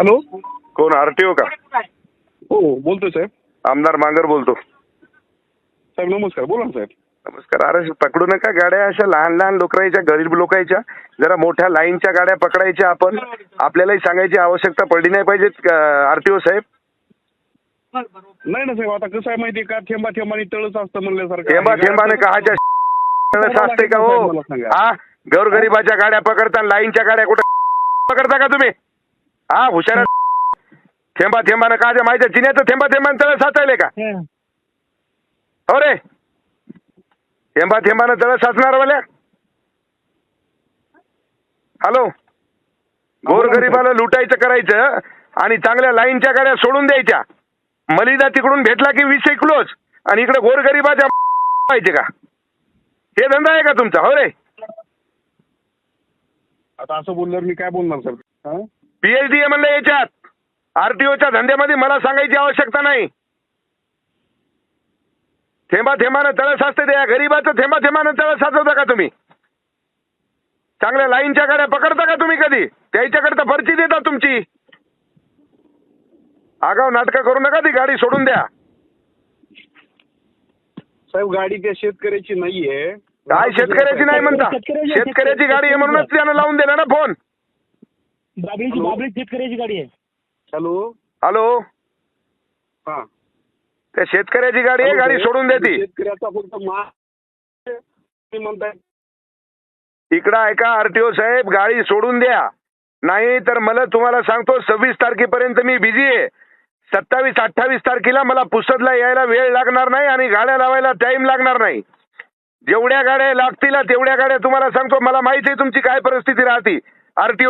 Hello? कोण RTO का? हो बोलतोय साहेब. आमदार मांगर बोलतो. साहेब नमस्कार. बोला ना साहेब. नमस्कार. अरे पकडू नका गाड्या अशा लहान लहान लोकांच्या गरीब लोकांच्या जरा मोठ्या लाईनच्या गाड्या पकडायच्या आपण. आपल्यालाही सांगायची आवश्यकता पडली नाही पाहिजे आरटीओ साहेब. नाही ना साहेब आता कसं आहे माहितीये का? थेंबा थेंबानी तळच असतं म्हणल्यासारखं. थेंबा थेंबाने कहाच्या तळस असते का हो. हा? गौरगरिबाच्या गाड्या पकडता लाईनच्या गाड्या कुठे पकडता का तुम्ही? हा हुशार थेंबा थेंबानं कहाच्या माहिती चिन्याचं थेंबा थेंबानं तळ साचायले का? हो रे थेंबा थेंबानं तळ साचणार वाल्या? हॅलो? गोरगरिबाला लुटायचं करायचं आणि चांगल्या लाईनच्या गाड्या सोडून द्यायच्या. मलिदा तिकडून भेटला की वीस क्लोज आणि इकडे गोरगरिबाच्या पाहिजे का? हे धंदा आहे का तुमचा? हो रे. आता असं बोलल्यावर मी काय बोलणार हा? पीएचडी आहे म्हणलं याच्यात. आरटीओच्या धंद्यामध्ये मला सांगायची आवश्यकता नाही. थेंबा थेंबानं तळ साचते त्या गरीबाचं थेंबा थेंबानं तळ साचवता का तुम्ही? चांगल्या लाईनच्या गाड्या पकडता का तुम्ही कधी? त्याच्याकडे पर्ची देता तुमची. आगाव नाटकं करू नका ती गाडी सोडून द्या. साहेब गाडी त्या शेतकऱ्याची नाहीये. काय शेतकऱ्याची नाही म्हणता. शेतकऱ्याची- शेतकऱ्याची गाडी आहे म्हणूनच त्यानं लावून दिला ना फोन. बाबळीची हॅलो? बाबळी शेतकऱ्याची गाडी आहे. हॅलो. हॅलो. हा. त्या शेतकऱ्याची गाडी आहे गाडी सोडून देते शेतकऱ्याचा फक्त मा तुम्ही म्हणताय. इकडं ऐका आरटीओ साहेब गाडी सोडून द्या. नाही तर मला तुम्हाला सांगतो सव्वीस तारखेपर्यंत मी बिझी आहे. सत्तावीस अठ्ठावीस तारखेला मला पुसदला यायला वेळ लागणार नाही आणि गाड्या लावायला टाइम लागणार नाही. जेवढ्या गाड्या लागतील तेवढ्या गाड्या तुम्हाला सांगतो. मला माहिती आहे तुमची काय परिस्थिती राहते. आरटीओ